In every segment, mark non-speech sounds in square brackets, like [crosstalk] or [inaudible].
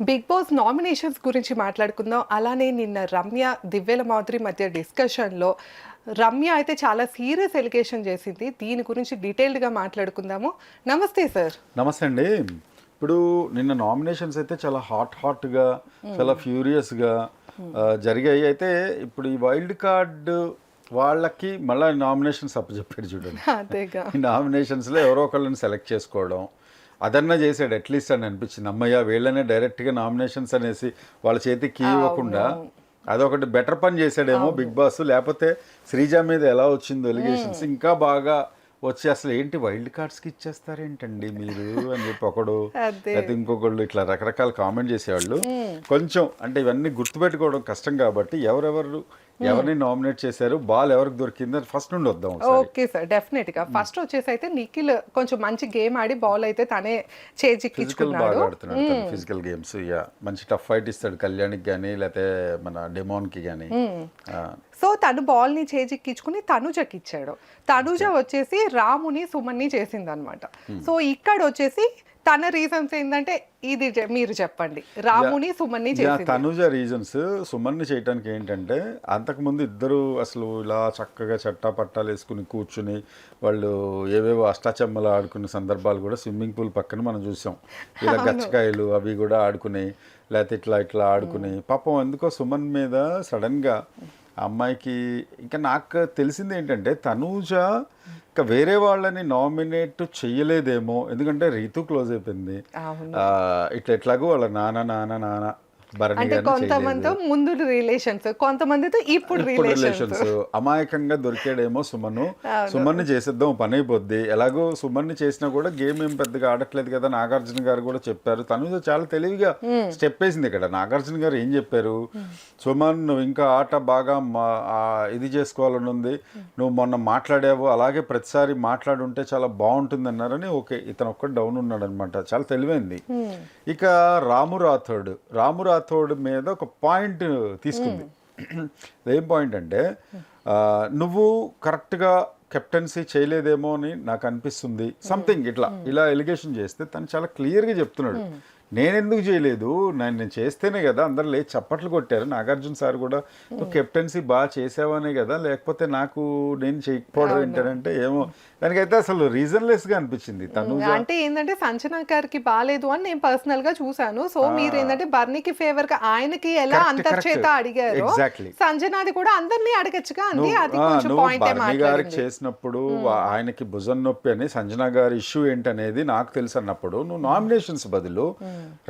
Big boss nominations గురించి మాట్లాడుకుందాం. అలానే నిన్న రమ్య దివ్యల మాధురి మధ్య డిస్కషన్లో రమ్య అయితే చాలా సీరియస్ ఎలిగేషన్ చేసింది. దీని గురించి డీటెయిల్డ్గా మాట్లాడుకుందాము. నమస్తే సార్. నమస్తే అండి. ఇప్పుడు నిన్న నామినేషన్స్ అయితే చాలా హాట్ హాట్గా చాలా ఫ్యూరియస్గా జరిగాయి. అయితే ఇప్పుడు ఈ వైల్డ్ కార్డ్ వాళ్ళకి మళ్ళీ నామినేషన్స్ అప్పచెప్పాడు చూడండి. [laughs] ఈ నామినేషన్స్లో ఎవరో ఒకళ్ళని సెలెక్ట్ చేసుకోవడం అదన్నా చేసాడు అట్లీస్ట్ అని అనిపించింది. అమ్మయ్య వీళ్ళనే డైరెక్ట్గా నామినేషన్స్ అనేసి వాళ్ళ చేతికి కీ ఇవ్వకుండా అదొకటి బెటర్ పని చేశాడేమో బిగ్ బాస్ లేకపోతే శ్రీజ మీద ఎలా వచ్చిందో ఎలిగేషన్స్ ఇంకా బాగా వచ్చి అసలు ఏంటి వైల్డ్ కార్డ్స్కి ఇచ్చేస్తారేంటండి మీరు అని చెప్పి ఒకడు. లేకపోతే ఇంకొకళ్ళు ఇట్లా రకరకాల కామెంట్ చేసేవాళ్ళు. కొంచెం అంటే ఇవన్నీ గుర్తుపెట్టుకోవడం కష్టం కాబట్టి ఎవరెవరు ఎవరిని నామినేట్ చేశారు? బాల్ ఎవరికి దొరికింది? ఫస్ట్ నుండి వద్దాం ఓకే సార్ డెఫినెట్గా ఫస్ట్ వచ్చేసి అయితే నిఖిల్ కొంచెం మంచి గేమ్ ఆడి బాల్ అయితే తనే చేజిక్కించుకున్నాడు ఫిజికల్ గేమ్స్ యా మంచి టఫ్ ఫైట్ ఇస్తాడు కళ్యాణ్కి కానీ లేకపోతే మన డెమోన్కి కానీ సో తను బాల్ని చేజిక్కించుకుని తనుజకి ఇచ్చాడు తనుజ వచ్చేసి రాముని సుమన్ని చేసింది అనమాట సో ఇక్కడ వచ్చేసి తన రీజన్స్ ఏంటంటే ఇది మీరు చెప్పండి. రాముని సుమన్ని తనుజ రీజన్స్ సుమన్ని చేయటానికి ఏంటంటే అంతకుముందు ఇద్దరు అసలు ఇలా చక్కగా చట్టా పట్టాలు వేసుకుని కూర్చుని వాళ్ళు ఏవేవో అష్టాచమ్మలు ఆడుకునే సందర్భాలు కూడా స్విమ్మింగ్ పూల్ పక్కన మనం చూసాం. ఇలా [laughs] గచ్చకాయలు అవి కూడా ఆడుకుని లేకపోతే ఇట్లా ఇట్లా ఆడుకుని పాపం ఎందుకో సుమన్ మీద సడన్గా అమ్మాయికి ఇంకా నాకు తెలిసింది ఏంటంటే తనూజ ఇంకా వేరే వాళ్ళని నామినేట్ చెయ్యలేదేమో. ఎందుకంటే రీతు క్లోజ్ అయిపోయింది. ఇట్లా ఎట్లాగో వాళ్ళ నాన్న నాన్న నాన్న అంటే కొంతమందితో ముందు రిలేషన్స్ కొంతమందితో ఇప్పుడు రిలేషన్స్ అమాయకంగా దొరికాడేమో సుమను. సుమన్ని చేసేద్దాం పని అయిపోద్ది ఎలాగో సుమన్ని చేసినా కూడా గేమ్ ఏం పెద్దగా ఆడట్లేదు కదా నాగార్జున గారు కూడా చెప్పారు. తను చాలా తెలివిగా స్టెప్ వేసింది ఇక్కడ. నాగార్జున గారు ఏం చెప్పారు? సుమన్ నువ్వు ఇంకా ఆట బాగా ఇది చేసుకోవాలని ఉంది. నువ్వు మొన్న మాట్లాడావు అలాగే ప్రతిసారి మాట్లాడుంటే చాలా బాగుంటుంది అన్నారని ఓకే ఇతను ఒక్కడు డౌన్ ఉన్నాడు అనమాట చాలా తెలివైంది. ఇక రాము రాథోడ్. రాము రాథోడ్ మీద ఒక పాయింట్ తీసుకుంది. ఏం పాయింట్ అంటే నువ్వు కరెక్ట్గా కెప్టెన్సీ చేయలేదేమో అని నాకు అనిపిస్తుంది. సంథింగ్ ఇట్లా ఇలా ఎలిగేషన్ చేస్తే తను చాలా క్లియర్గా చెప్తున్నాడు. నేను ఎందుకు చేయలేదు? నేను నేను చేస్తేనే కదా అందరు లేచి చప్పట్లు కొట్టారు. నాగార్జున సార్ కూడా నువ్వు కెప్టెన్సీ బాగా చేసావనే కదా లేకపోతే నాకు నేను చేయకపోవడం ఏంటంటే ఏమో దానికైతే అసలు రీజన్లెస్గా అనిపించింది తను అంటే ఏంటంటే సంచనా గారికి బాగాలేదు అని నేను పర్సనల్గా చూసాను సో మీరు ఏంటంటే బర్నీకి ఫేవర్గా ఆయనకి ఎలా అంతర్చేత. అడిగారు Exactly. సంజనాది కూడా అందరినీ అడగచ్చుగా నువ్వు- అది కొంచెం పాయింట్ గారికి చేసినప్పుడు ఆయనకి భుజం నొప్పి అని సంజన గారి ఇష్యూ ఏంటనేది నాకు తెలుసు అన్నప్పుడు నువ్వు నామినేషన్స్ బదులు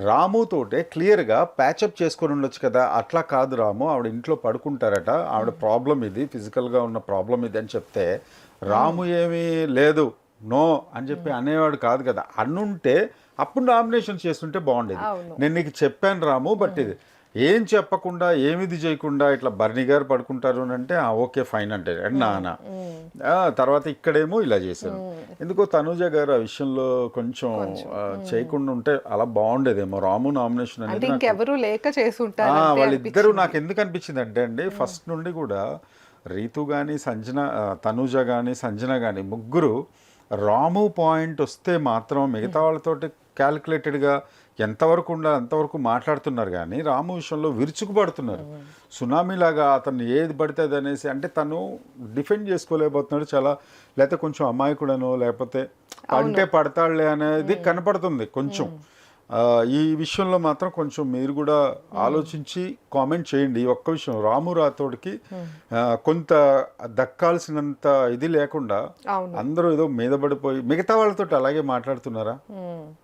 రాము తోటే క్లియర్గా ప్యాచప్ చేసుకొని ఉండొచ్చు కదా. అట్లా కాదు రాము ఆవిడ ఇంట్లో పడుకుంటారట. ఆవిడ ప్రాబ్లం ఇది ఫిజికల్గా ఉన్న ప్రాబ్లం ఇది అని చెప్తే రాము ఏమీ లేదు నో అని చెప్పి అనేవాడు కాదు కదా. అన్నుంటే అప్పుడు నామినేషన్ చేస్తుంటే బాగుండేది. నేను నీకు చెప్పాను రాము బట్ ఇది ఏం చెప్పకుండా ఏమిది చేయకుండా ఇట్లా బర్నీ గారు పడుకుంటారు అని అంటే "ఆ, ఓకే ఫైన్ అంటే "అండ్ నాన్న ఆ, తర్వాత ఇక్కడేమో ఇలా చేశారు. ఎందుకో తనూజ గారు ఆ విషయంలో కొంచెం చేయకుండా ఉంటే అలా బాగుండేదేమో. రాము నామినేషన్ అనేది ఇంకెవరు లేక వాళ్ళిద్దరూ నాకు ఎందుకు అనిపించింది అంటే అండి ఫస్ట్ నుండి కూడా రీతు కానీ సంజన తనూజ కానీ సంజన కానీ ముగ్గురు రాము పాయింట్ వస్తే మాత్రం మిగతా వాళ్ళతోటి క్యాలిక్యులేటెడ్గా ఎంతవరకు ఉండాలి అంతవరకు మాట్లాడుతున్నారు కానీ రాము విషయంలో విరుచుకుపడుతున్నారు. సునామీ లాగా అతను ఏది పడితే అది అనేసి అంటే తను డిఫెండ్ చేసుకోలేకపోతున్నాడు చాలా లేకపోతే కొంచెం అమాయకుడనో లేకపోతే అంటే పడతాడులే అనేది కనపడుతుంది కొంచెం. ఈ విషయంలో మాత్రం కొంచెం మీరు కూడా ఆలోచించి కామెంట్ చేయండి. ఈ ఒక్క విషయం రాము రాథోడ్కి ఆ, కొంత దక్కాల్సినంత ఇది లేకుండా అందరూ ఏదో మీద పడిపోయి మిగతా వాళ్ళతో అలాగే మాట్లాడుతున్నారా?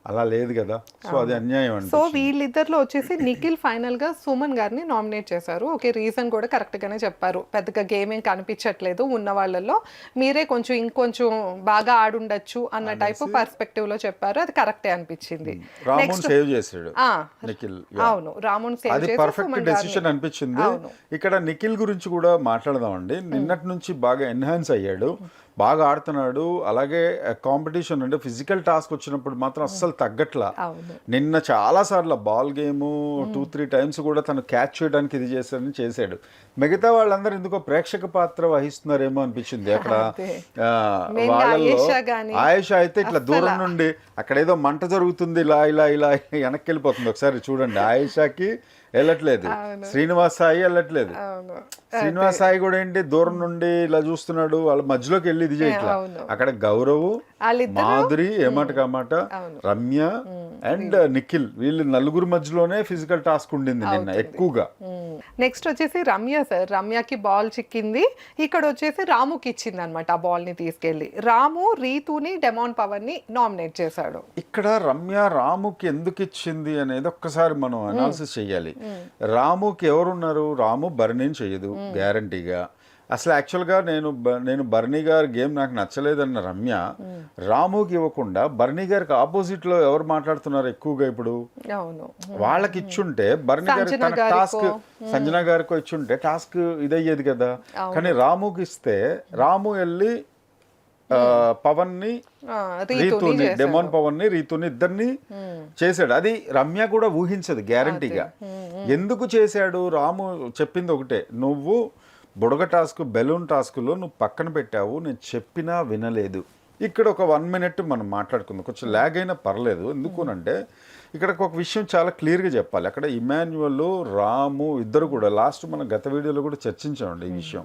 అలా లేదు కదా. సో అది అన్యాయం అండి. సో వీళ్ళిద్దరిలో వచ్చేసి నిఖిల్ ఫైనల్గా సుమన్ గారిని నామినేట్ చేశారు. ఓకే రీజన్ కూడా కరెక్ట్ గానే చెప్పారు. పెద్దగా గేమ్ ఏం కనిపించట్లేదు ఉన్న వాళ్ళల్లో. మీరే కొంచెం ఇంకొంచెం బాగా ఆడుండొచ్చు అన్న టైప్ పర్స్పెక్టివ్లో చెప్పారు. అది కరెక్టే అనిపించింది. రాముని సేవ్ చేసాడు ఆ, నిఖిల్ అవును రామున్ సేవ్ అది పర్ఫెక్ట్ డెసిషన్ అనిపించింది. ఇక్కడ నిఖిల్ గురించి కూడా మాట్లాడదామండి. నిన్నటి నుంచి బాగా ఎన్హాన్స్ అయ్యాడు. బాగా ఆడుతున్నాడు. అలాగే కాంపిటీషన్ అంటే ఫిజికల్ టాస్క్ వచ్చినప్పుడు మాత్రం అస్సలు తగ్గట్లా. నిన్న చాలా సార్లు ball game two three times కూడా తను క్యాచ్ చేయడానికి ఇది చేశాడని చేశాడు. మిగతా వాళ్ళందరూ ఎందుకో ప్రేక్షక పాత్ర వహిస్తున్నారేమో అనిపించింది అక్కడ. గాని ఆయేషా అయితే ఇట్లా దూరం నుండి అక్కడ ఏదో మంట జరుగుతుంది ఇలా ఇలా ఇలా వెనక్కి వెళ్ళిపోతుంది. ఒకసారి చూడండి ఆయేషాకి వెళ్ళట్లేదు. శ్రీనివాస్ సాయి వెళ్ళట్లేదు. శ్రీనివాస్ సాయి కూడా ఏంటి దూరం నుండి ఇలా చూస్తున్నాడు వాళ్ళ మధ్యలోకి వెళ్ళి ఇది చేయట్లా. అక్కడ గౌరవ్ మాధురి ఏమాట కామాట రమ్య అండ్ నిఖిల్. వీళ్ళు నలుగురు మధ్యలోనే ఫిజికల్ టాస్క్ ఉండింది నిన్న ఎక్కువగా. నెక్స్ట్ వచ్చేసి రమ్య సార్. రమ్యకి బాల్ చిక్కింది. ఇక్కడ వచ్చేసి రాముకి ఇచ్చింది అనమాట ఆ బాల్ని తీసుకెళ్ళి రాము రీతుని డెమాన్ పవన్ని నామినేట్ చేశాడు. ఇక్కడ రమ్య రాముకి ఎందుకు ఇచ్చింది అనేది ఒక్కసారి మనం అనాలిసిస్ చెయ్యాలి. రాముకి ఎవరున్నారు? రాము బర్నీని చెయ్యదు గ్యారంటీగా అసలు యాక్చువల్గా నేను నేను బర్నీ గారి గేమ్ నాకు నచ్చలేదన్న రమ్య రాముకి ఇవ్వకుండా బర్నీ గారికి ఆపోజిట్లో ఎవరు మాట్లాడుతున్నారు ఎక్కువగా ఇప్పుడు? వాళ్ళకి ఇచ్చుంటే బర్ని గారి తన టాస్క్ సంజన గారికో ఇచ్చుంటే టాస్క్ ఇదయ్యేది కదా. కానీ రాముకి ఇస్తే రాము వెళ్ళి పవన్ని రీతుని. డెమోన్ పవన్ని రీతుని ఇద్దరిని చేశాడు. అది రమ్య కూడా ఊహించదు గ్యారంటీగా ఎందుకు చేశాడు? రాము చెప్పింది ఒకటే నువ్వు బుడగ టాస్క్ బెలూన్ టాస్క్లో నువ్వు పక్కన పెట్టావు నేను చెప్పినా వినలేదు. ఇక్కడ ఒక వన్ మినిట్ మనం మాట్లాడుకుందాం. కొంచెం ల్యాగ్ అయినా పర్లేదు. ఎందుకునంటే ఇక్కడ ఒక విషయం చాలా క్లియర్గా చెప్పాలి. అక్కడ ఇమాన్యువల్ రాము ఇద్దరు కూడా లాస్ట్ మనం గత వీడియోలో కూడా చర్చించామండి ఈ విషయం.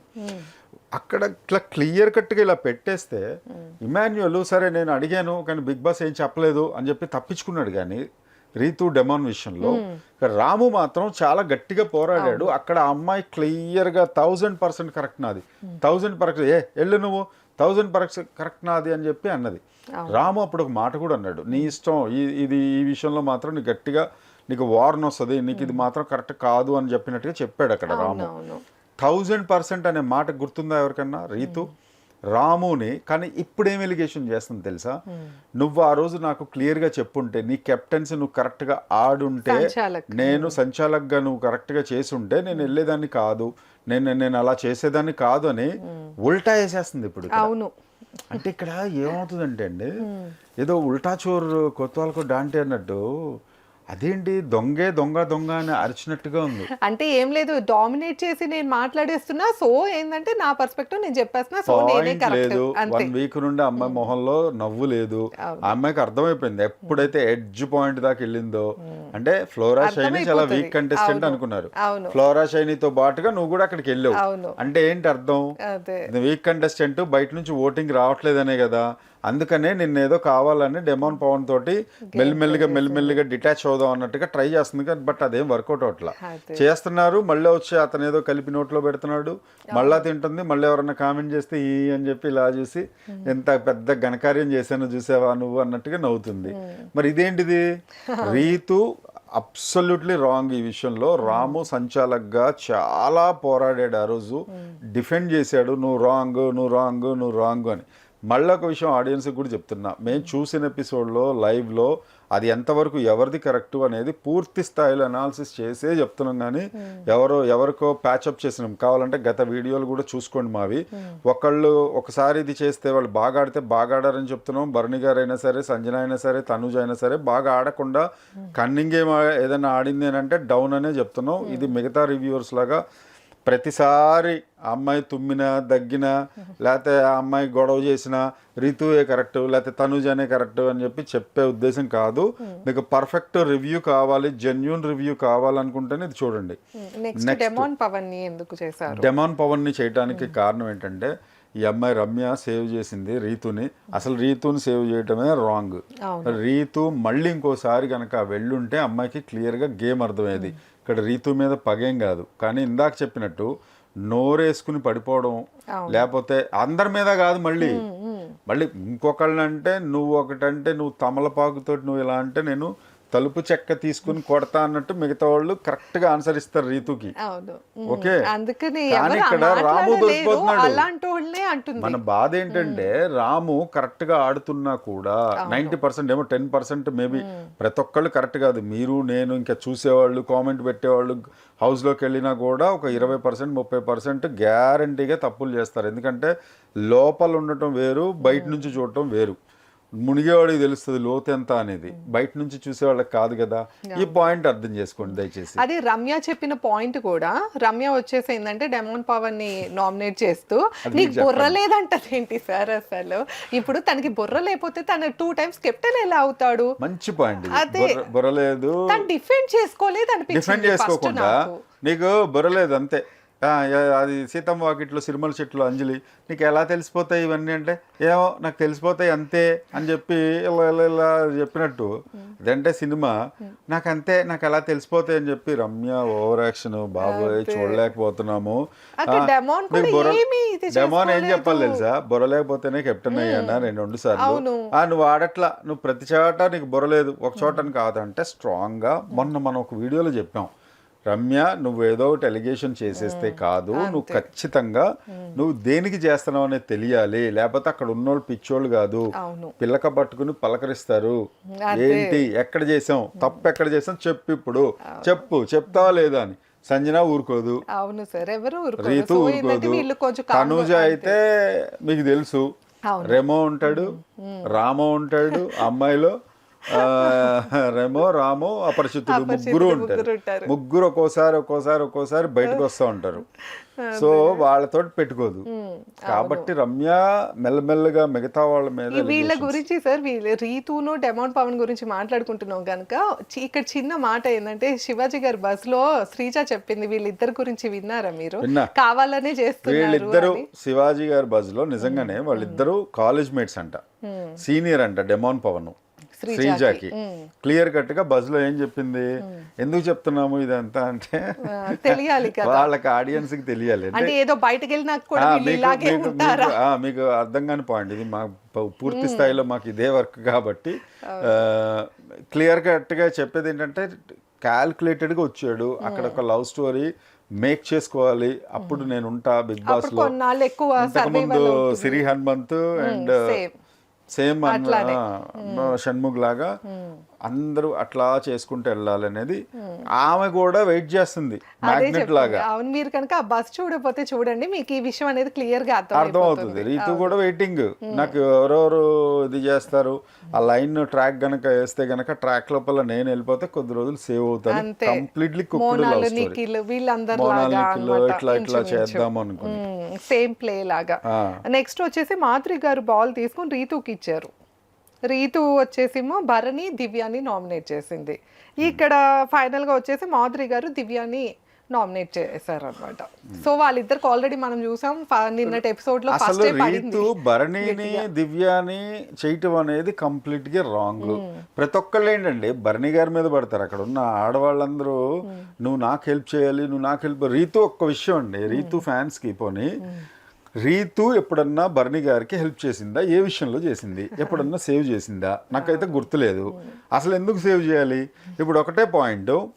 అక్కడ ఇట్లా క్లియర్ కట్గా ఇలా పెట్టేస్తే ఇమాన్యువల్ సరే నేను అడిగాను కానీ బిగ్ బాస్ ఏం చెప్పలేదు అని చెప్పి తప్పించుకున్నాడు కానీ రీతు డెమాన్ విషయంలో రాము మాత్రం చాలా గట్టిగా పోరాడాడు. అక్కడ అమ్మాయి క్లియర్గా థౌజండ్ పర్సెంట్ కరెక్ట్ నాది. థౌజండ్ పర్సెంట్ ఏ వెళ్ళు నువ్వు? థౌజండ్ పర్సెంట్ కరెక్ట్ నాది అని చెప్పి అన్నది. రాము అప్పుడు ఒక మాట కూడా అన్నాడు. నీ ఇష్టం ఈ- ఇది ఈ విషయంలో మాత్రం నీకు గట్టిగా నీకు వార్న్ వస్తుంది నీకు ఇది మాత్రం కరెక్ట్ కాదు అని చెప్పినట్టుగా చెప్పాడు అక్కడ రాము. థౌజండ్ పర్సెంట్ అనే మాట గుర్తుందా ఎవరికన్నా? రీతు? రాముని కానీ ఇప్పుడేం ఎలిగేషన్ చేస్తుంది తెలుసా? నువ్వు ఆ రోజు నాకు క్లియర్గా చెప్పుంటే నీ కెప్టెన్సీ నువ్వు కరెక్ట్గా ఆడుంటే సంచాలక్. నేను సంచాలక్గా నువ్వు కరెక్ట్గా చేసుంటే నేను వెళ్ళేదాన్ని కాదు. నేను నేను అలా చేసేదాన్ని కాదు అని ఉల్టా వేసేస్తుంది ఇప్పుడు. అవును. అంటే ఇక్కడ ఏమవుతుందంటే అండి ఏదో ఉల్టా చోరు కొత్తవాళ్ళకు డాంటే అన్నట్టు అదేంటి? దొంగే దొంగ దొంగ అని అరిచినట్టుగా ఉంది. అంటే ఏం లేదు డామినేట్ చేసి నేను మాట్లాడేస్తున్నా సో ఏంటంటే నా పర్స్పెక్టివ్ నేను చెప్పేస్తున్నా సో నేనే పాయింట్ కరెక్ట్ లేదు వన్ వీక్ నుండి అమ్మాయి మొహంలో నవ్వు లేదు. ఆ అమ్మాయికి అర్థమైపోయింది. ఎప్పుడైతే ఎడ్జ్ పాయింట్ దాకా వెళ్ళిందో అంటే ఫ్లోరా షైని చాలా. Week contestant. అనుకున్నారు. అవును. ఫ్లోరా షైనితో పాటుగా నువ్వు కూడా అక్కడికి వెళ్ళావు. అవును. అంటే ఏంటి అర్థం? అదే. వీక్ కంటెస్టెంట్ బయట నుంచి ఓటింగ్ రావట్లేదనే కదా. అందుకనే నిన్న ఏదో కావాలని డెమోన్ పవన్ తోటి మెల్లిమెల్లిగా మెల్లిమెల్లిగా డిటాచ్ అవుదాం అన్నట్టుగా ట్రై చేస్తుంది కానీ బట్ అదేం వర్కౌట్ అవట్లా. చేస్తున్నారు మళ్ళీ వచ్చి అతను ఏదో కలిపి నోట్లో పెడుతున్నాడు మళ్ళా తింటుంది మళ్ళీ ఎవరన్నా కామెంట్ చేస్తే ఈ అని చెప్పి ఇలా చూసి ఎంత పెద్ద ఘనకార్యం చేశానో చూసావా నువ్వు అన్నట్టుగా నవ్వుతుంది. మరి ఇదేంటిది? [laughs] రీతు అబ్సల్యూట్లీ రాంగ్ ఈ విషయంలో. రాము సంచాలక్గా చాలా పోరాడాడు ఆ రోజు. డిఫెండ్ చేశాడు నువ్వు రాంగ్ నువ్వు రాంగ్ నువ్వు రాంగ్ అని. మళ్ళీ ఒక విషయం ఆడియన్స్కి కూడా చెప్తున్నా. మేము చూసిన ఎపిసోడ్లో లైవ్లో అది ఎంతవరకు ఎవరిది కరెక్ట్ అనేది పూర్తి స్థాయిలో అనాలిసిస్ చేసే చెప్తున్నాం కానీ ఎవరో ఎవరికో ప్యాచప్ చేసినాం. కావాలంటే గత వీడియోలు కూడా చూసుకోండి మావి. ఒకళ్ళు ఒకసారి ఇది చేస్తే వాళ్ళు బాగా ఆడితే బాగా ఆడారని చెప్తున్నాం. భరణి గారు అయినా సరే సంజన అయినా సరే తనుజ అయినా సరే బాగా ఆడకుండా కన్నింగ్ గేమ్ ఏదైనా ఆడింది అని అంటే డౌన్ అనే చెప్తున్నాం. ఇది మిగతా రివ్యూవర్స్ లాగా ప్రతిసారి అమ్మాయి తుమ్మిన దగ్గిన లేకపోతే ఆ అమ్మాయి గొడవ చేసిన రితువే కరెక్ట్ లేకపోతే తనుజనే కరెక్ట్ అని చెప్పి చెప్పే ఉద్దేశం కాదు. మీకు పర్ఫెక్ట్ రివ్యూ కావాలి జెన్యున్ రివ్యూ కావాలనుకుంటేనే ఇది చూడండి. డెమాన్ పవన్ని ఎందుకు చేశారు? డెమాన్ పవన్ని చేయడానికి కారణం ఏంటంటే ఈ అమ్మాయి రమ్య సేవ్ చేసింది రీతుని. అసలు రీతుని సేవ్ చేయటమే రాంగ్. రీతు మళ్ళీ ఇంకోసారి కనుక వెళ్ళుంటే అమ్మాయికి క్లియర్గా గేమ్ అర్థమయ్యేది. ఇక్కడ రీతు మీద పగేం కాదు. కానీ ఇందాక చెప్పినట్టు నోరేసుకుని పడిపోవడం లేకపోతే అందరి మీద కాదు మళ్ళీ. మళ్ళీ ఇంకొకళ్ళంటే నువ్వు ఒకటంటే నువ్వు తమలపాకుతో నువ్వు ఇలా అంటే నేను తలుపు చెక్క తీసుకుని కొడతా అన్నట్టు మిగతా వాళ్ళు కరెక్ట్గా ఆన్సర్ ఇస్తారు రీతుకి. ఓకే. అందుకని ఇక్కడ రాము దొరికిపోతున్నాడు. మన బాధ ఏంటంటే రాము కరెక్ట్గా ఆడుతున్నా కూడా నైన్టీ పర్సెంట్ ఏమో టెన్ పర్సెంట్ మేబీ ప్రతి ఒక్కళ్ళు కరెక్ట్ కాదు. మీరు నేను ఇంకా చూసేవాళ్ళు కామెంట్ పెట్టేవాళ్ళు హౌస్లోకి వెళ్ళినా కూడా ఒక ఇరవై పర్సెంట్ ముప్పై పర్సెంట్ గ్యారంటీగా తప్పులు చేస్తారు. ఎందుకంటే లోపల ఉండటం వేరు బయట నుంచి చూడటం వేరు. మునిగేవాడికి తెలుస్తుంది లోతు ఎంత అనేది. బయట నుంచి చూసేవాళ్ళకి కాదు కదా. ఈ పాయింట్ అర్థం చేసుకోండి దయచేసి. అది రమ్య చెప్పిన పాయింట్ కూడా రమ్య వచ్చేసి ఏంటంటే డెమోన్ పవన్ని నామినేట్ చేస్తూ నీకు బుర్ర లేదంటది ఏంటి సార్ అసలు? ఇప్పుడు తనకి బుర్ర లేకపోతే తను టూ టైమ్స్ కెప్టెన్ ఎలా అవుతాడు? మంచి పాయింట్ అదే. బుర్రలేదు తను డిఫెండ్ చేసుకోలేదు అనిపించింది ఫస్ట్ చేసుకోకుండా నాకు. నీకు బుర్రలేదు అంతే. అది సీతమ్మ వాకిట్లో సిరిమల చెట్లు అంజలి. నీకు ఎలా తెలిసిపోతాయి ఇవన్నీ అంటే ఏమో నాకు తెలిసిపోతాయి అంతే అని చెప్పి ఇలా ఇలా ఇలా చెప్పినట్టు. అదంటే సినిమా. నాకు అంతే నాకు ఎలా తెలిసిపోతాయి అని చెప్పి రమ్య ఓవర్ యాక్షన్ బాబోయ్ చూడలేకపోతున్నాము. డెమాన్ ఏం చెప్పాలి. తెలుసా? బుర్ర లేకపోతేనే కెప్టెన్ అయ్యానా? రెండు రెండు సార్లు. నువ్వు ఆడట్లా. నువ్వు ప్రతి చోట నీకు బుర్రలేదు ఒక చోట కాదంటే స్ట్రాంగ్గా మొన్న మనం ఒక వీడియోలో చెప్పాం. రమ్య నువ్వు ఏదో ఒకటి ఎలిగేషన్ చేసేస్తే కాదు నువ్వు ఖచ్చితంగా నువ్వు దేనికి చేస్తున్నావు అనేది తెలియాలి. లేకపోతే అక్కడ ఉన్నోళ్ళు పిచ్చోళ్ళు కాదు. పిల్లక పట్టుకుని పలకరిస్తారు. ఏంటి? ఎక్కడ చేసాం? తప్పు ఎక్కడ చేసాం? చెప్పు ఇప్పుడు. చెప్పు. చెప్తావా లేదా అని. సంజన ఊరుకోదు. అవును సార్ ఎవరు. రీతు ఊరుకోదు. తనూజ అయితే మీకు తెలుసు. రెమో ఉంటాడు. రామో ఉంటాడు. [laughs] అమ్మాయిలో రెమో రామో అపరిచితుడు అపరిచితుడు ముగ్గురు ఉంటారు. ముగ్గురు ఒక్కోసారి ఒక్కోసారి ఒక్కోసారి బయటకు వస్తూ ఉంటారు. సో వాళ్ళతో పెట్టుకోదు. కాబట్టి రమ్య మెల్లమెల్లగా మిగతా వాళ్ళ మీద వీళ్ళ గురించి సార్ వీళ్ళ రీతును డెమౌంట్ పవన్ గురించి మాట్లాడుకుంటున్నాం కనుక ఇక్కడ చిన్న మాట ఏంటంటే శివాజీ గారి బస్లో శ్రీజ చెప్పింది వీళ్ళిద్దరి గురించి విన్నారా మీరు. కావాలనే చేస్తున్నారు వీళ్ళిద్దరు. శివాజీ గారి బజ్లో నిజంగానే వాళ్ళిద్దరు కాలేజ్ మేట్స్ అంట. సీనియర్ అంట డెమాన్ పవన్. శ్రీజాకి. క్లియర్ కట్గా బజ్లో ఏం చెప్పింది? ఎందుకు చెప్తున్నాము ఇదంతా అంటే? తెలియాలి వాళ్ళకి ఆడియన్స్కి తెలియాలి. అంటే ఏదో బయటకు మీకు- అర్థం కాని పాయింట్ ఇది మా పూర్తి స్థాయిలో మాకు ఇదే వర్క్ కాబట్టి క్లియర్ కట్గా చెప్పేది ఏంటంటే క్యాల్కులేటెడ్గా వచ్చాడు. అక్కడ ఒక లవ్ స్టోరీ మేక్ చేసుకోవాలి. అప్పుడు నేను ఉంటా బిగ్ బాస్లో అవుతుంది. సిరి హనుమంత్ అండ్. సేమ్. షణ్ముగ్ లాగా అందరూ అట్లా చేసుకుంటూ వెళ్ళాలి అనేది ఆమె కూడా వెయిట్ చేస్తుంది మ్యాగ్నెట్. లాగా. అవును మీరు కనుక ఆ బస్ చూడకపోతే చూడండి మీకు ఈ విషయం అనేది క్లియర్గా అర్థం అవుతుంది రీతు కూడా వెయిటింగ్ నాకు ఎవరెవరు ఇది చేస్తారు ఆ లైన్ ట్రాక్ గనక వేస్తే గనక ట్రాక్ లోపల నేను వెళ్ళిపోతే కొద్ది రోజులు సేవ్ అవుతాను. కంప్లీట్లీ లాగా ఇట్లా ఇట్లా చేద్దాం అనుకుని. సేమ్ ప్లే లాగా. ఆ. నెక్స్ట్ వచ్చేసి మాధురి గారు బాల్ తీసుకొని రీతుకి ఇచ్చారు. రీతు వచ్చేసేమో భరణి దివ్యాని నామినేట్ చేసింది. ఇక్కడ ఫైనల్గా వచ్చేసి మాధురి గారు దివ్యాని నామినేట్ చేశారు అనమాట సో వాళ్ళిద్దరికి ఆల్రెడీ మనం చూసాం నిన్నటి ఎపిసోడ్లో అసలు రీతు భరణిని దివ్యాని చేయటం అనేది కంప్లీట్గా రాంగ్ ప్రతి ఒక్కళ్ళు ఏంటండి భరణి గారి మీద పడతారు. అక్కడ ఉన్న ఆడవాళ్ళందరూ నువ్వు నాకు హెల్ప్ చేయాలి నువ్వు నాకు హెల్ప్ రీతు ఒక్క విషయం అండి. రీతు ఫ్యాన్స్కి పోని రీతు ఎప్పుడన్నా భరణి గారికి హెల్ప్ చేసిందా? ఏ విషయంలో చేసింది? ఎప్పుడన్నా సేవ్ చేసిందా? నాకైతే గుర్తులేదు. అసలు ఎందుకు సేవ్ చేయాలి? ఇప్పుడు ఒకటే పాయింట్.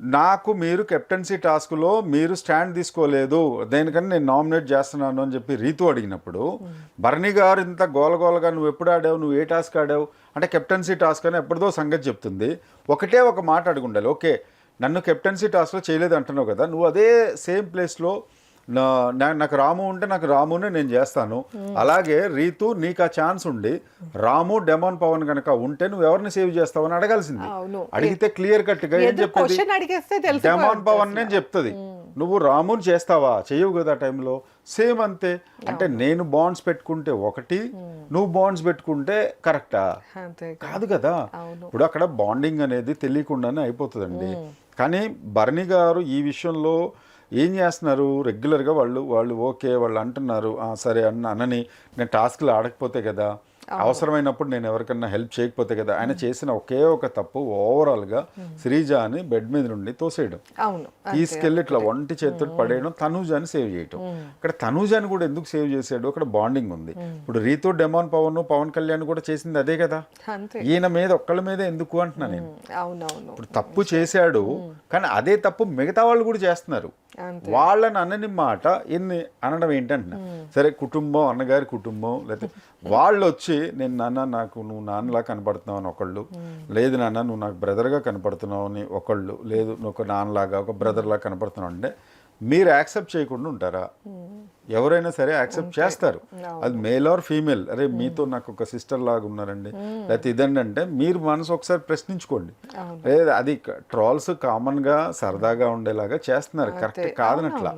నాకు మీరు కెప్టెన్సీ టాస్క్లో మీరు స్టాండ్ తీసుకోలేదు. దేనికని నేను నామినేట్ చేస్తున్నాను అని చెప్పి రీతు అడిగినప్పుడు భరణి గారు ఇంత గోలగోలగా నువ్వు ఎప్పుడు ఆడావు? నువ్వు ఏ టాస్క్ ఆడావు? అంటే కెప్టెన్సీ టాస్క్ అని ఎప్పుడుదో సంగతి చెప్తుంది. ఒకటే ఒక మాట అడుగుండాలి. ఓకే నన్ను కెప్టెన్సీ టాస్క్లో చేయలేదు అంటున్నావు కదా? నువ్వు అదే సేమ్ ప్లేస్లో నాకు రాము ఉంటే నాకు రామునే నేను చేస్తాను. అలాగే రీతు నీకు ఆ ఛాన్స్ ఉండి రాము డెమాన్ పవన్ కనుక ఉంటే నువ్వు ఎవరిని సేవ్ చేస్తావని అడగాల్సింది. అవును. అడిగితే క్లియర్ కట్గా ఏం తెలుసు డెమాన్ పవన్ నేను చెప్తుంది. నువ్వు రాముని చేస్తావా? చెయ్యవు కదా టైంలో. సేమ్ అంతే. అంటే నేను బాండ్స్ పెట్టుకుంటే ఒకటి నువ్వు బాండ్స్ పెట్టుకుంటే కరెక్టా? కాదు. కదా. ఇప్పుడు అక్కడ బాండింగ్ అనేది తెలియకుండానే అయిపోతుందండి. కానీ భరణి గారు ఈ విషయంలో ఏం చేస్తున్నారు? రెగ్యులర్గా వాళ్ళు వాళ్ళు ఓకే వాళ్ళు అంటున్నారు. "ఆ, సరే అన్న అనని. నేను టాస్క్లు ఆడకపోతే కదా? అవసరమైనప్పుడు నేను ఎవరికన్నా హెల్ప్ చేయకపోతే కదా? ఆయన చేసిన ఒకే ఒక తప్పు ఓవరాల్గా శ్రీజ అని బెడ్ మీద నుండి తోసేయడం. అవును. తీసుకెళ్ళి ఇట్లా ఒంటి చేతితో పడేయడం తనూజాని సేవ్ చేయటం. ఇక్కడ తనూజాని కూడా ఎందుకు సేవ్ చేశాడు? అక్కడ బాండింగ్ ఉంది. ఇప్పుడు రీతు డెమాన్ పవన్ పవన్ కళ్యాణ్ కూడా చేసింది అదే కదా? ఈయన మీద ఒక్కళ్ళ మీద ఎందుకు అంటున్నా నేను? ఇప్పుడు తప్పు చేశాడు కానీ అదే తప్పు మిగతా వాళ్ళు కూడా చేస్తున్నారు. వాళ్ళని అనని మాట ఎన్ని అనడం ఏంటంటున్నా. సరే కుటుంబం అన్నగారి కుటుంబం లేకపోతే వాళ్ళు వచ్చి నేను నాన్న నాకు నువ్వు నాన్నలా కనపడుతున్నావు అని ఒకళ్ళు. లేదు నాన్న నువ్వు నాకు బ్రదర్గా కనపడుతున్నావు అని ఒకళ్ళు. లేదు నువ్వు ఒక నాన్నలాగా ఒక బ్రదర్లా కనపడుతున్నావు అంటే మీరు యాక్సెప్ట్ చేయకుండా ఉంటారా? ఎవరైనా సరే యాక్సెప్ట్ చేస్తారు. అది మేల్ ఆర్ ఫీమేల్. అరే మీతో నాకు ఒక సిస్టర్ లాగా ఉన్నారండి లేకపోతే ఇదండి అంటే మీరు మనసు ఒకసారి ప్రశ్నించుకోండి. లేదు అది ట్రాల్స్ కామన్గా సరదాగా ఉండేలాగా చేస్తున్నారు. కరెక్ట్ కాదనట్లా.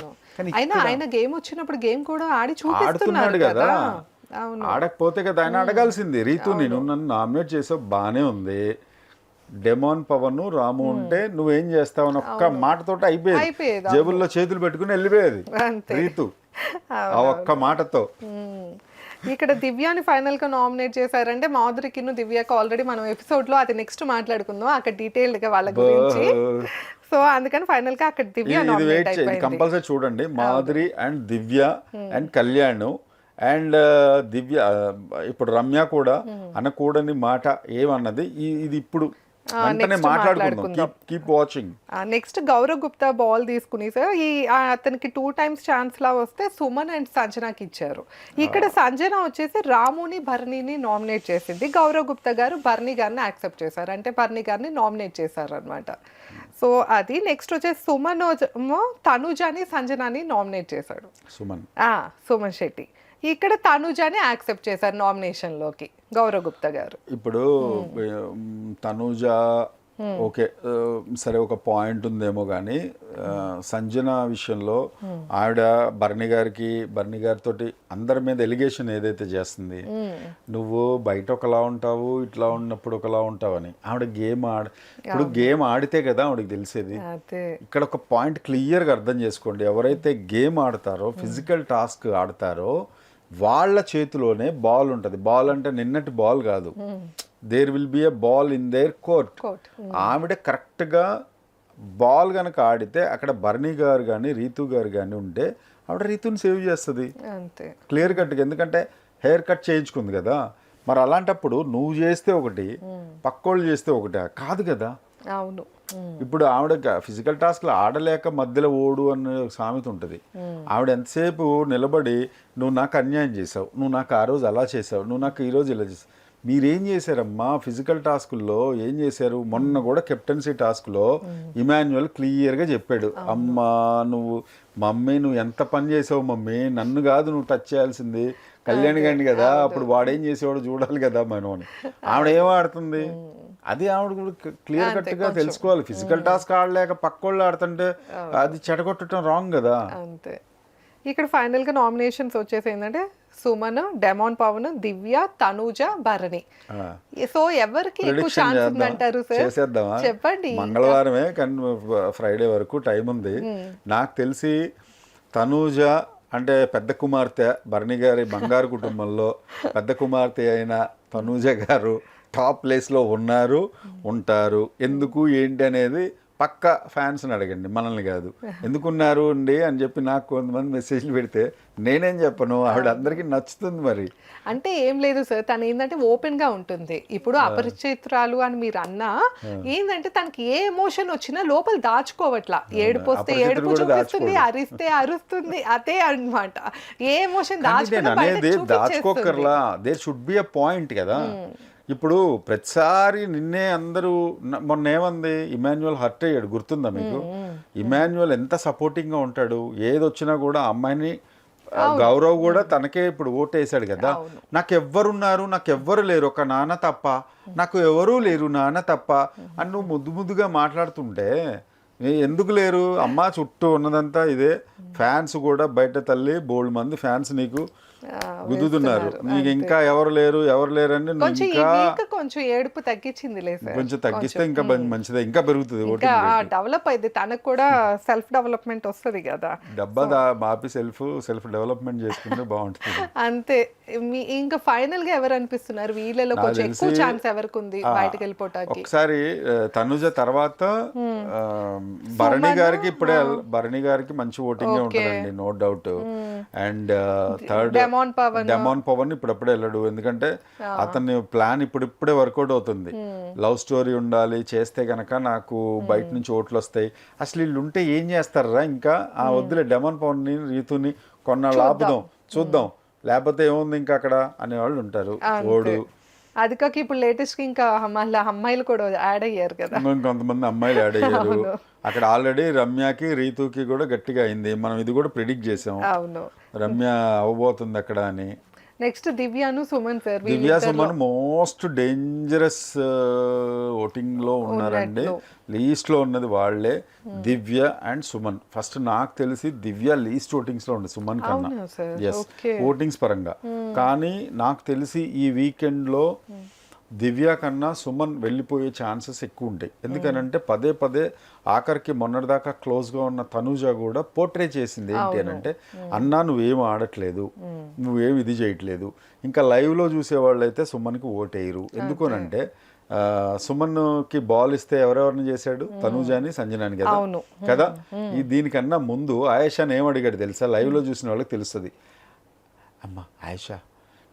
అయినా ఆయన గేమ్ వచ్చినప్పుడు గేమ్ కూడా ఆడి ఆడుతున్నాడు కదా. ఆడకపోతే కదా ఆయన అడగాల్సింది రీతు నేను నన్ను నామినేట్ చేసావు బానే ఉంది. డెమాన్ పవన్ రాము ఉంటే నువ్వేం చేస్తావు? అని ఒక్క మాటతోటి అయిపోయేది. జేబుల్లో చేతులు పెట్టుకుని వెళ్ళిపోయేది. రీతు. ఆ ఒక్క మాటతో. ఇక్కడ దివ్యాని ఫైనల్గా నామినేట్ చేశారంటే మాధురికి దివ్యకు ఆల్రెడీ మనం ఎపిసోడ్లో అది నెక్స్ట్ మాట్లాడుకుందాం అక్కడ డీటెయిల్డ్గా వాళ్ళ గురించి. సో అందుకని ఫైనల్గా అక్కడ దివ్య నామినేట్ అయిపోయింది. కంపల్సరీ చూడండి. Madhuri and Divya and Kalyan and Divya ఇప్పుడు రమ్య కూడా అనకూడని మాట ఏమన్నది ఇది ఇప్పుడు వెంటనే మాట్లాడుకుందాం. Keep watching next Gaurav Gupta ball తీసుకుని సార్ ఈ అతనికి టూ టైమ్స్ ఛాన్స్ లా వస్తే సుమన్ అండ్ సంజనాకి ఇచ్చారు. ఇక్కడ సంజన వచ్చేసి రాముని భరణిని నామినేట్ చేసింది. గౌరవ్ గుప్తా గారు భరణి గారిని యాక్సెప్ట్ చేశారు. అంటే భరణి గారిని నామినేట్ చేశారు అనమాట సో అది నెక్స్ట్ వచ్చేసి సుమన్ తనుజాని సంజనాని నామినేట్ చేశాడు. సుమన్. ఆ, సుమన్ శెట్టి. ఇక్కడ తనుజాని యాక్సెప్ట్ చేశారు నామినేషన్లోకి. గౌరవ్ గుప్తా గారు. ఇప్పుడు తనూజ ఓకే ఆ, సరే ఒక పాయింట్ ఉందేమో కానీ సంజన విషయంలో ఆవిడ భరణి గారికి భరణి గారితో అందరి మీద ఎలిగేషన్ ఏదైతే చేస్తుంది నువ్వు బయట ఒకలా ఉంటావు ఇట్లా ఉన్నప్పుడు ఒకలా ఉంటావని. ఆవిడ గేమ్ ఆడ ఇప్పుడు గేమ్ ఆడితే కదా ఆవిడకి తెలిసేది. ఇక్కడ ఒక పాయింట్ క్లియర్గా అర్థం చేసుకోండి. ఎవరైతే గేమ్ ఆడతారో ఫిజికల్ టాస్క్ ఆడతారో వాళ్ళ చేతిలోనే బాల్ ఉంటుంది. బాల్ అంటే నిన్నటి బాల్ కాదు. There will be a ball in their court ఆవిడ కరెక్ట్గా బాల్ కనుక ఆడితే అక్కడ భరణి గారు కానీ రీతు గారు కానీ ఉంటే ఆవిడ రీతుని సేవ్ చేస్తుంది. క్లియర్ కట్గా ఎందుకంటే హెయిర్ కట్ చేయించుకుంది కదా. మరి అలాంటప్పుడు నువ్వు చేస్తే ఒకటి పక్కోళ్ళు చేస్తే ఒకటి. కాదు కదా. అవును. ఇప్పుడు ఆవిడ ఫిజికల్ టాస్క్లు ఆడలేక మధ్యలో ఓడు అనే ఒక సామెత ఉంటుంది. ఆవిడ ఎంతసేపు నిలబడి నువ్వు నాకు అన్యాయం చేసావు నువ్వు నాకు ఆ రోజు అలా చేసావు నువ్వు నాకు ఈ రోజు ఇలా చేసావు మీరేం చేశారమ్మా ఫిజికల్ టాస్కుల్లో ఏం చేశారు? మొన్న కూడా కెప్టెన్సీ టాస్క్లో ఇమాన్యువల్ క్లియర్గా చెప్పాడు. అమ్మా నువ్వు మమ్మీ నువ్వు ఎంత పని చేసావు మమ్మీ? నన్ను కాదు నువ్వు టచ్ చేయాల్సింది. కళ్యాణ్ గండి కదా అప్పుడు వాడేం చేసేవాడు చూడాలి కదా మనం అని ఆవిడ ఏం ఆడుతుంది అది ఆవిడ కూడా క్లియర్ కట్గా తెలుసుకోవాలి. ఫిజికల్ టాస్క్ ఆడలేక పక్కోళ్ళు ఆడుతుంటే అది చెడగొట్టడం రాంగ్ కదా. అంతే. ఇక్కడ ఫైనల్గా నామినేషన్స్ వచ్చేసి ఏంటంటే సుమన్ డెమాన్ పవన్ దివ్య తనూజ భరణి. సో ఎవరికి ఎక్కువ ఛాన్స్. ఉందంటారు సార్ చెప్పండి. మంగళవారమే కానీ ఫ్రైడే వరకు టైం ఉంది. నాకు తెలిసి తనూజ అంటే పెద్ద కుమార్తె భరణి గారి బంగారు కుటుంబంలో పెద్ద కుమార్తె అయిన తనూజ గారు టాప్ ప్లేస్లో ఉన్నారు ఉంటారు. ఎందుకు ఏంటి అనేది పక్క ఫ్యాన్స్ని అడగండి మనల్ని కాదు. ఎందుకున్నారు అండి అని చెప్పి నాకు కొంతమంది మెసేజ్లు పెడితే నేనేం చెప్పను? ఆవిడ అందరికీ నచ్చుతుంది మరి. అంటే ఏం లేదు సార్ తను ఏంటంటే ఓపెన్గా ఉంటుంది. ఇప్పుడు అపరిచితురాలు అని మీరు అన్నా ఏంటంటే తనకి ఏ ఎమోషన్ వచ్చినా లోపల దాచుకోవట్లా. ఏడుపు వస్తే అపరిచితుడు ఏడుపు చూపిస్తుంది. అరిస్తే అరుస్తుంది అదే అన్నమాట. ఏ emotion. దాచుకోకర్లా. There should be a point కదా. ఇప్పుడు ప్రతిసారి నిన్నే అందరూ మొన్న ఏమంది ఇమాన్యువల్ హర్ట్ అయ్యాడు. గుర్తుందా మీకు? ఇమాన్యువల్ ఎంత సపోర్టింగ్గా ఉంటాడు? ఏది వచ్చినా కూడా అమ్మాయిని గౌరవ్ కూడా తనకే ఇప్పుడు ఓటేసాడు కదా. నాకు ఎవ్వరున్నారు నాకు ఎవ్వరు లేరు. ఒక నాన్న తప్ప. నాకు ఎవరూ లేరు. నాన్న తప్ప. అని నువ్వు ముద్దు ముద్దుగా మాట్లాడుతుంటే ఎందుకు లేరు? అమ్మ చుట్టూ ఉన్నదంతా ఇదే. ఫ్యాన్స్ కూడా బయట తల్లి బోల్డ్ మంది ఫ్యాన్స్ నీకు. గుద్దుతున్నారు. నీకు ఇంకా ఎవరు లేరు ఎవరు లేరు అని నువ్వు కొంచెం ఏడుపు తగ్గించింది లే సార్. కొంచెం తగ్గిస్తే ఇంకా మంచిదే ఇంకా పెరుగుతుంది డెవలప్ అయింది. తనకు కూడా సెల్ఫ్ డెవలప్మెంట్ వస్తది కదా. డబ్బా మాపి సెల్ఫ్ సెల్ఫ్ డెవలప్మెంట్ చేసుకుంటే బాగుంటుంది. అంతే. మీ ఇంకా ఫైనల్గా ఎవరు అనిపిస్తున్నారు? వీళ్ళలో కొంచెం ఎక్కువ ఛాన్స్ ఎవరికి ఉంది బయటకు వెళ్ళిపోవటానికి ఒకసారి తనుజ తర్వాత భరణి గారికి ఇప్పుడే భరణి గారికి మంచి ఓటింగ్ ఉంటుందండి no doubt. And third Demon Pavan Demon Pavan ఇప్పుడప్పుడే వెళ్ళడు. ఎందుకంటే అతని ప్లాన్ ఇప్పుడిప్పుడే వర్కౌట్ అవుతుంది. లవ్ స్టోరీ ఉండాలి చేస్తే గనక నాకు బయట నుంచి ఓట్లు వస్తాయి. అసలు వీళ్ళు ఉంటే ఏం చేస్తారా? ఇంకా ఆ వద్దులే డెమాన్ పవన్ని రీతుని కొన్నాళ్ళు ఆపుదాం చూద్దాం. లేకపోతే ఏముంది ఇంకా అక్కడ అనేవాళ్ళు ఉంటారు. ఓడు అది కాక ఇప్పుడు లేటెస్ట్గా ఇంకా మళ్ళీ అమ్మాయిలు కూడా యాడ్ అయ్యారు కదా. కొంతమంది అమ్మాయిలు యాడ్ అయ్యారు. అక్కడ ఆల్రెడీ రమ్యకి రీతుకి కూడా గట్టిగా అయింది. మనం ఇది కూడా ప్రిడిక్ట్ చేసాం. అవును. రమ్య అవ్వబోతుంది అక్కడ అని. Next దివ్యాను Suman sir Divya Suman most dangerous ఓటింగ్లో ఉన్నారండి. లీస్ట్లో ఉన్నది వాళ్ళే దివ్య అండ్ సుమన్ ఫస్ట్ నాకు తెలిసి దివ్య లీస్ట్ ఓటింగ్స్లో ఉంది సుమన్ కన్నా. ఎస్ ఓటింగ్స్ పరంగా. కానీ నాకు తెలిసి ఈ వీకెండ్లో దివ్య కన్నా సుమన్ వెళ్ళిపోయే ఛాన్సెస్ ఎక్కువ ఉంటాయి. ఎందుకనంటే పదే పదే ఆఖరికి మొన్నటిదాకా క్లోజ్గా ఉన్న తనుజ కూడా పోర్ట్రే చేసింది ఏంటి అని అంటే అన్నా నువ్వేం ఆడట్లేదు. నువ్వేం ఇది చేయట్లేదు. ఇంకా లైవ్లో చూసే వాళ్ళైతే సుమన్కి ఓటేయరు. ఎందుకోనంటే సుమన్కి బాల్ ఇస్తే ఎవరెవరిని చేశాడు? తనుజాని సంజనాని కదా. కదా? ఈ దీనికన్నా ముందు ఆయేషాని ఏం అడిగాడు తెలుసా? లైవ్లో చూసిన వాళ్ళకి తెలుస్తుంది. అమ్మ ఆయేషా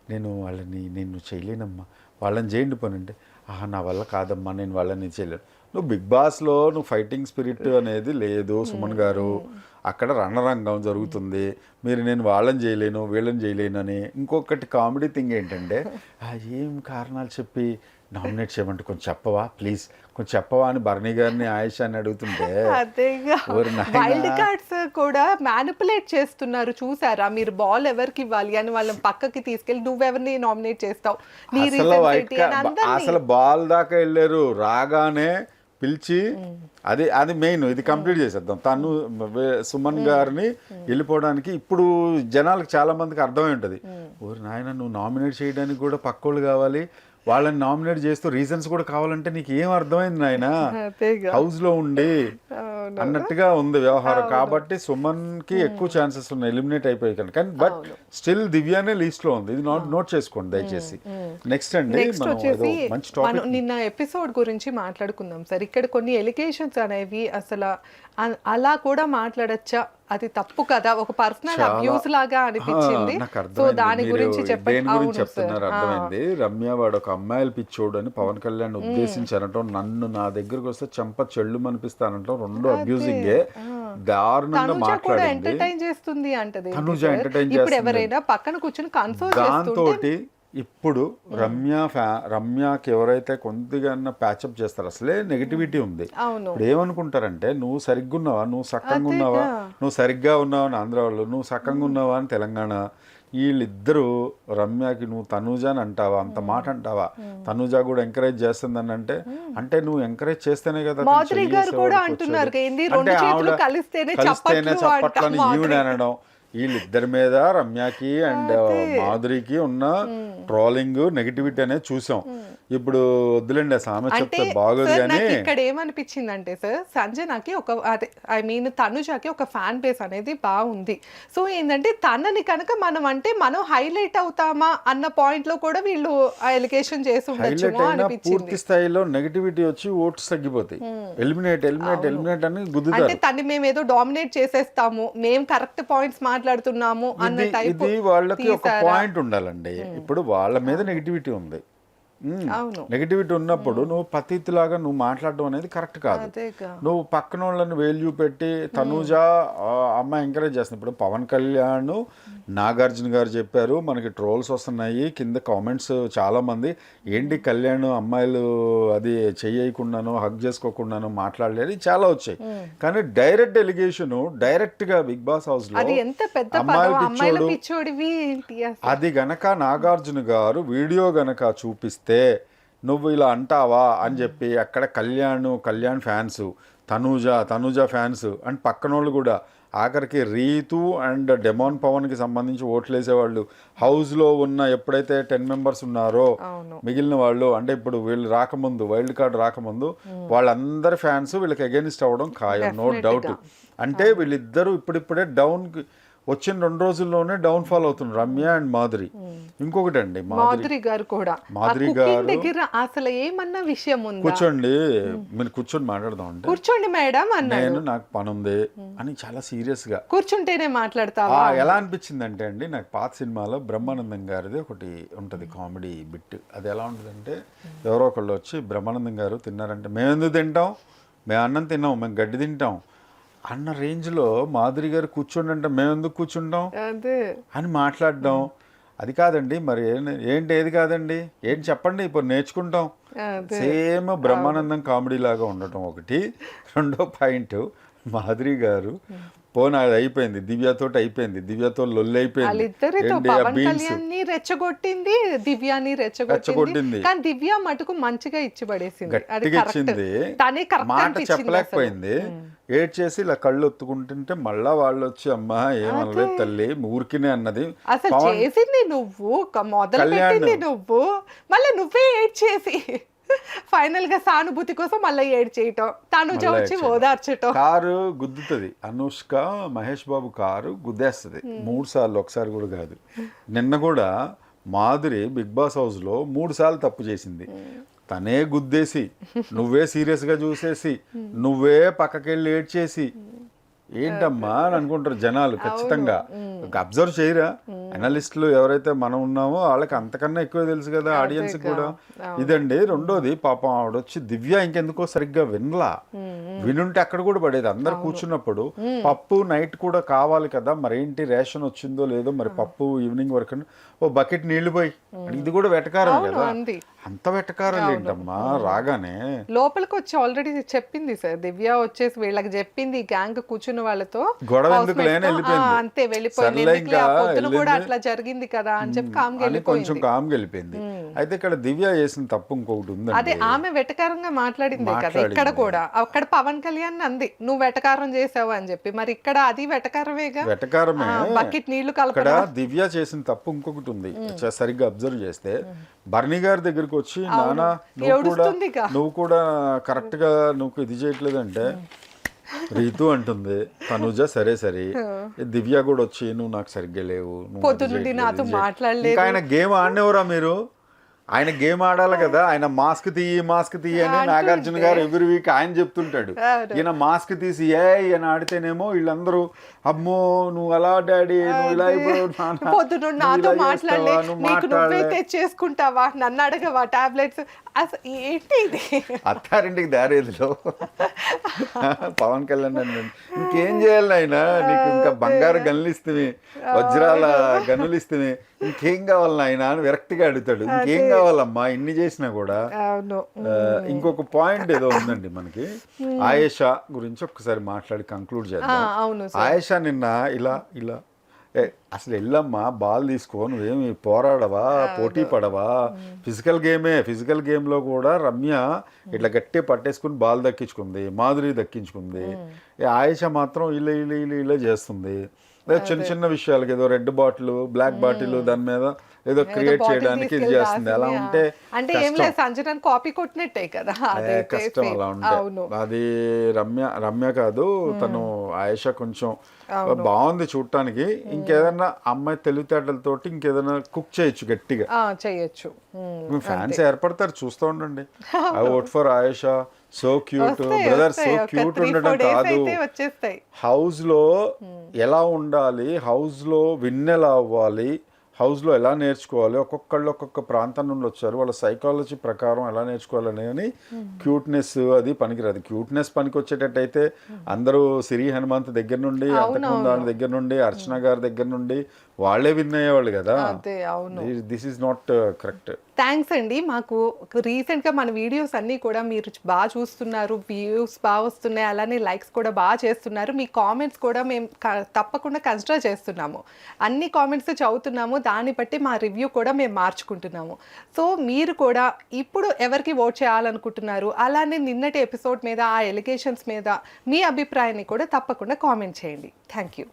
నేను వాళ్ళని నేను చేయలేనమ్మా. వాళ్ళని చేయండి పని అంటే ఆహా నా వల్ల కాదమ్మా నేను వాళ్ళని చేయలేను. నువ్వు బిగ్ బాస్లో నువ్వు ఫైటింగ్ స్పిరిట్ అనేది లేదు సుమన్ గారు. అక్కడ రణరంగం జరుగుతుంది. మీరు నేను వాళ్ళని చేయలేను వీళ్ళని చేయలేను అని ఇంకొకటి కామెడీ థింగ్ ఏంటంటే "ఆ, ఏం కారణాలు చెప్పి నామినేట్ చేయమంటే కొంచెం చెప్పవా? ప్లీజ్. కొంచెం చెప్పవా అని భరణి గారిని ఆయేషా అని అడుగుతుంటే. వైల్డ్ కార్డ్స్ కూడా మ్యానిపులేట్ చేస్తున్నారు. చూసారా? మీరు బాల్ ఎవరికి ఇవ్వాలి అని వాళ్ళని పక్కకి తీసుకెళ్ళి నువ్వెవరిని నామినేట్ చేస్తావు? నీ అసలు బాల్ దాకా వెళ్ళారు. రాగానే పిలిచి అది అది మెయిన్ ఇది కంప్లీట్ చేసేద్దాం. తను సుమన్ గారిని వెళ్ళిపోవడానికి ఇప్పుడు జనాలకు చాలా మందికి అర్థమై ఉంటుంది. ఓరి నాయన నువ్వు నామినేట్ చేయడానికి కూడా పక్కోళ్ళు కావాలి. వాళ్ళని నామినేట్ చేస్తూ రీజన్స్ కూడా కావాలంటే నీకు ఏం అర్థమైంది నాయన? అదేగా హౌస్లో ఉండి. అన్నట్టుగా ఉంది వ్యవహారం. కాబట్టి సుమన్కి ఎక్కువ ఛాన్సెస్ ఉన్నాయి. ఎలిమినేట్ అయిపోయి కనుక. కానీ బట్ స్టిల్ దివ్యానే లీస్ట్లో ఉంది. ఇది నోట్ నోట్ చేసుకోండి దయచేసి. నెక్స్ట్ అండి ఏదో వచ్చేసి మంచి టాపిక్ నిన్న ఎపిసోడ్ గురించి మాట్లాడుకుందాం సార్. ఇక్కడ కొన్ని ఎలిగేషన్స్ అనేవి అసలు అలా కూడా మాట్లాడచ్చా? అది తప్పు కదా. ఒక పర్సనల్ అబ్యూస్ లాగా అనిపించింది. సో దాని గురించి చెప్తున్నారు? అర్థమైంది. రమ్య వాడు ఒక అమ్మాయిల పిచ్చోడు అని పవన్ కళ్యాణ్ ఉద్దేశించి అనటం నన్ను నా దగ్గరకు వస్తే చంప చెళ్ళు అనిపిస్తానంటాం రెండు అబ్యూజింగే దారుణంగా మాట్లాడింది. ఎంటర్టైన్ చేస్తుంది అంటది. తనుజ చేస్తుంది. ఎవరైనా పక్కన కూర్చొని కన్సోల్ దాంతో చేస్తుంటే ఇప్పుడు రమ్య ఫ్యా రమ్యకి ఎవరైతే కొద్దిగా ప్యాచప్ చేస్తారో అసలే నెగిటివిటీ ఉంది. ఇప్పుడు ఏమనుకుంటారంటే నువ్వు సరిగ్గా ఉన్నావా నువ్వు సక్కంగా ఉన్నావా? నువ్వు సరిగ్గా ఉన్నావా? అని ఆంధ్ర వాళ్ళు నువ్వు సక్కంగా ఉన్నావా? అని తెలంగాణ వీళ్ళిద్దరూ రమ్యకి నువ్వు తనూజ అని అంటావా? అంత మాట అంటావా? తనూజ కూడా ఎంకరేజ్ చేస్తుందని అంటే అంటే నువ్వు ఎంకరేజ్ చేస్తేనే కదా కలిస్తేనే చప్పట్లని. ఈవిడ అనడం వీళ్ళిద్దరి మీద రమ్యకి అండ్ మాధురికి ఉన్న ట్రోలింగ్ నెగిటివిటీ అనేది చూసాం. ఇప్పుడు వద్దులేండి ఆ సామెత అంటే చెప్తే బాగోదు సార్ కానీ ఇక్కడ ఏమనిపించింది అంటే సార్ సంజనాకి ఒక అదే ఐ మీన్ తనుజాకి ఒక ఫ్యాన్ బేస్ అనేది బాగుంది. సో ఏంటంటే తనని కనుక మనం అంటే మనం హైలైట్ అవుతామా అన్న పాయింట్లో కూడా వీళ్ళు ఎలిగేషన్ చేసి అనిపించింది. పూర్తి స్థాయిలో నెగిటివిటీ వచ్చి ఓట్స్ తగ్గిపోతాయి. ఎలిమినేట్ ఎలిమినేట్ ఎలిమినేట్ అని అంటే గుద్దుతారు. తన్ని మేము ఏదో డామినేట్ చేసేస్తాము మేము కరెక్ట్ పాయింట్స్ మాట్లాడుతున్నాము అన్న టైప్ ఇది వాళ్ళకి ఒక పాయింట్ ఉండాలండి. ఇప్పుడు వాళ్ళ మీద నెగిటివిటీ ఉంది. నెగిటివిటీ ఉన్నప్పుడు నువ్వు పతిలాగా నువ్వు మాట్లాడడం అనేది కరెక్ట్ కాదు. నువ్వు పక్కన వాళ్ళని వేల్యూ పెట్టి తనూజ అమ్మాయి ఎంకరేజ్ చేస్తుంది. ఇప్పుడు పవన్ కళ్యాణ్ నాగార్జున గారు చెప్పారు మనకి ట్రోల్స్ వస్తున్నాయి కింద కామెంట్స్ చాలా మంది ఏంటి కళ్యాణ్ అమ్మాయిలు అది చెయ్యకుండాను హక్ చేసుకోకుండాను మాట్లాడలేదు చాలా వచ్చాయి. కానీ డైరెక్ట్ ఎలిగేషన్ డైరెక్ట్గా బిగ్ బాస్ హౌస్లో అది ఎంత పెద్ద అమ్మాయిల పిచ్చోడు? అది గనక నాగార్జున గారు వీడియో గనక చూపిస్తే నువ్వు ఇలా అంటావా అని చెప్పి అక్కడ Kalyan Kalyan fans Tanuja Tanuja fans and పక్కన వాళ్ళు కూడా ఆఖరికి రీతు అండ్ డెమాన్ పవన్కి సంబంధించి ఓట్లు వేసేవాళ్ళు హౌస్లో ఉన్న ఎప్పుడైతే టెన్ మెంబర్స్ ఉన్నారో మిగిలిన వాళ్ళు అంటే ఇప్పుడు వీళ్ళు రాకముందు వైల్డ్ కార్డ్ రాకముందు వాళ్ళందరి ఫ్యాన్స్ వీళ్ళకి అగేనిస్ట్ అవ్వడం ఖాయం నో డౌట్ అంటే వీళ్ళిద్దరూ ఇప్పుడిప్పుడే డౌన్ వచ్చిన రెండు రోజుల్లోనే డౌన్ ఫాల్ అవుతున్నారు రమ్య అండ్ మాధురి. ఇంకొకటి అండి మాధురి. గారు కూడా. మాధురి గారు- దగ్గర అసలు ఏమన్నా విషయం ఉందా? కూర్చోండి. మీరు కూర్చొని మాట్లాడదాం అంటే. కూర్చోండి మేడం అన్నాడు. నేను నాకు పని ఉంది అని చాలా సీరియస్గా కూర్చుంటేనే మాట్లాడతావా? ఆ, ఎలా అనిపించింది అంటే అండి నాకు పాత సినిమాలో బ్రహ్మానందం గారిది ఒకటి ఉంటుంది కామెడీ బిట్. అది ఎలా ఉంటుందంటే ఎవరో ఒకళ్ళు వచ్చి బ్రహ్మానందం గారు తిన్నారంటే మేము ఎందుకు తింటాం? మేము అన్నం తిన్నాం మేము గడ్డి తింటాం. అన్న రేంజ్లో మాధురి గారు కూర్చోండి అంటే మేము ఎందుకు కూర్చుంటాం? అదే. అని మాట్లాడడం. అది కాదండి మరి ఏంటి ఏది కాదండి? ఏంటి చెప్పండి ఇప్పుడు నేర్చుకుంటాం. సేమ్ బ్రహ్మానందం కామెడీ లాగా ఉండటం ఒకటి. రెండో పాయింట్ మాధురి గారు పోనీ అది అయిపోయింది దివ్యతోటి అయిపోయింది దివ్యతో లొల్లి అయిపోయింది. రెచ్చగొట్టింది దివ్యాని రెచ్చగొట్టింది. కానీ దివ్య మటుకు మంచిగా ఇచ్చి పడేసింది. ఇచ్చింది. మాట. చెప్పలేకపోయింది. ఏడ్ చేసి ఇలా కళ్ళు ఒత్తుకుంటుంటే మళ్ళా వాళ్ళు వచ్చి అమ్మా ఏమనలేదు తల్లి ఊరికినే అన్నది. అసలు చేసింది నువ్వు మొదలు నువ్వు మళ్ళీ నువ్వే ఏడ్ చేసి ఫైనల్గా సానుభూతి కోసం మళ్ళీ ఏడ్ చేయటం తను వచ్చి. ఓదార్చటం. కారు గుద్దుతుంది. అనుష్క మహేష్ బాబు కారు గుద్దేస్తుంది. మూడు సార్లు ఒకసారి కూడా కాదు. నిన్న కూడా మాధురి బిగ్ బాస్ హౌస్లో మూడు సార్లు తప్పు చేసింది. తనే గుద్దేసి [laughs] నువ్వే సీరియస్గా చూసేసి నువ్వే పక్కకెళ్ళి ఏడ్చేసి. ఏంటమ్మా అని అనుకుంటారు జనాలు ఖచ్చితంగా. అబ్జర్వ్ చేయరా? అనలిస్టులు ఎవరైతే మనం ఉన్నామో వాళ్ళకి అంతకన్నా ఎక్కువ తెలుసు కదా ఆడియన్స్ కూడా. ఇదండి రెండోది పాపం ఆవిడ వచ్చి దివ్య ఇంకెందుకో సరిగ్గా వినలా. వినుంటే అక్కడ కూడా పడేది. అందరు కూర్చున్నప్పుడు పప్పు నైట్ కూడా కావాలి కదా మరేంటి రేషన్ వచ్చిందో లేదో మరి పప్పు ఈవినింగ్ వరకు ఓ బకెట్ నీళ్ళు పోయి. ఇది కూడా వెటకారం కదా. అంత వెటకారం ఏంటమ్మా రాగానే. లోపలికి వచ్చి ఆల్రెడీ చెప్పింది సార్. దివ్య వచ్చేసి వీళ్ళకి చెప్పింది గ్యాంగ్ కూర్చున్న వాళ్ళతో గొడవ ఎందుకు లేని వెళ్ళిపోయింది. "ఆ, అంతే వెళ్ళిపోయింది. కూడా. అట్లా జరిగింది కదా అని చెప్పి అని కొంచెం కామ్ గెలిపింది అయితే ఇక్కడ దివ్య చేసిన తప్పు ఇంకొకటి అదే ఉందండి ఆమె వెటకారంగా మాట్లాడిందే కదా. ఇక్కడ కూడా. అక్కడ పవన్ కళ్యాణ్ అంది నువ్వు వెటకారం చేసావు అని చెప్పి. మరి ఇక్కడ అది వెటకారమేగా? వెటకారమే. బకెట్ నీళ్ళు కలపడం. దివ్య చేసిన తప్పు ఇంకొకటి ఉంది. సరిగ్గా అబ్జర్వ్ చేస్తే బర్నీ గారి దగ్గరికి వచ్చి నానా నువ్వు కూడా. నువ్వు కూడా కరెక్ట్గా నువ్వు ఇది చేయట్లేదంటే రీతు అంటుంది తనుజ సరే సరే దివ్య కూడా వచ్చి నువ్వు నాకు సరిగ్గా లేవు నాతో. మాట్లాడలేదు. ఆయన గేమ్ ఆడినవరా మీరు ఆయన గేమ్ ఆడాలి కదా ఆయన మాస్క్ తీయి మాస్క్ తీయి అని నాగార్జున గారు ఎవ్రీ వీక్ ఆయన చెప్తుంటాడు. ఈయన మాస్క్ తీసి ఏ ఈయన ఆడితేనేమో వీళ్ళందరూ అమ్మో నువ్వు అలా డాడీ నువ్వు ఇలా నువ్వు నాతో మాట్లాడలే. నీకు నువ్వే. తెచ్చేసుకుంటావా? నన్ను అడగవా? టాబ్లెట్స్? అసలు ఏంటి ఇది? అత్తారింటికి దారేదిలో. పవన్ కళ్యాణ్ అన్నాడు ఇంకేం చేయాలి ఆయన నీకు ఇంకా బంగారు గనులు ఇస్తుంది వజ్రాల గనులు ఇస్తుంది ఇంకేం కావాలి నాయన అని విరక్తిగా అడుగుతాడు. ఇంకేం కావాలమ్మా? ఇన్ని చేసినా కూడా. ఇంకొక పాయింట్ ఏదో ఉందండి మనకి. ఆయేషా గురించి ఒక్కసారి మాట్లాడి కంక్లూడ్ చేద్దాం. అవును ఆయేషా నిన్న ఇలా ఇలా. ఏ, అసలు వెళ్ళమ్మా బాల్ తీసుకో నువ్వేమి పోరాడవా పోటీ పడవా? ఫిజికల్ గేమే ఫిజికల్ గేమ్లో కూడా రమ్య ఇట్లా గట్టి పట్టేసుకుని బాల్ దక్కించుకుంది మాధురి దక్కించుకుంది. ఆయేషా మాత్రం ఇలా ఇలా ఇలా ఇలా చేస్తుంది. చిన్న చిన్న విషయాలకి ఏదో రెడ్ బాటిల్ బ్లాక్ బాటిల్ దాని మీద ఏదో క్రియేట్ చేయడానికి ఇది చేస్తుంది. అలా. ఉంటే అంటే ఏం లేదు సంజనాన్ని కాపీ కొట్టినట్టే కదా కష్టం. అలా ఉంటే. అది రమ్య రమ్య కాదు తను ఆయేషా కొంచెం బాగుంది చూడటానికి. ఇంకేదన్నా అమ్మాయి తెలివితేటలతోటి ఇంకేదైనా కుక్ చేయొచ్చు గట్టిగా. ఉమ్. ఫ్యాన్స్ ఏర్పడతారు చూస్తూ ఉండండి. I [laughs] vote for Ayesha. So cute. Brother so cute ఉండడం కాదు. హౌస్లో ఎలా ఉండాలి హౌస్లో విన్ ఎలా అవ్వాలి హౌస్లో ఎలా నేర్చుకోవాలి? ఒక్కొక్కళ్ళు ఒక్కొక్క ప్రాంతం నుండి వచ్చారు. వాళ్ళ సైకాలజీ ప్రకారం ఎలా నేర్చుకోవాలని అని క్యూట్నెస్ అది పనికిరాదు. క్యూట్నెస్ పనికి వచ్చేటట్టయితే అందరూ సిరి హనుమంత్ దగ్గర నుండి అంతకుముందు దాని దగ్గర నుండి అర్చన గారి దగ్గర నుండి వాళ్ళే విన్ అయ్యేవాళ్ళు కదా. అదే అవును. This is not correct thanks అండి. మాకు రీసెంట్గా మన వీడియోస్ అన్నీ కూడా మీరు బాగా చూస్తున్నారు వ్యూస్ బాగా వస్తున్నాయి అలానే లైక్స్ కూడా బాగా చేస్తున్నారు. మీ కామెంట్స్ కూడా మేము తప్పకుండా కన్సిడర్ చేస్తున్నాము. అన్ని కామెంట్స్ చదువుతున్నాము దాన్ని బట్టి మా రివ్యూ కూడా మేము మార్చుకుంటున్నాము. సో మీరు కూడా ఇప్పుడు ఎవరికి ఓట్ చేయాలనుకుంటున్నారు అలానే నిన్నటి ఎపిసోడ్ మీద ఆ ఎలిగేషన్స్ మీద మీ అభిప్రాయాన్ని కూడా తప్పకుండా కామెంట్ చేయండి. Thank you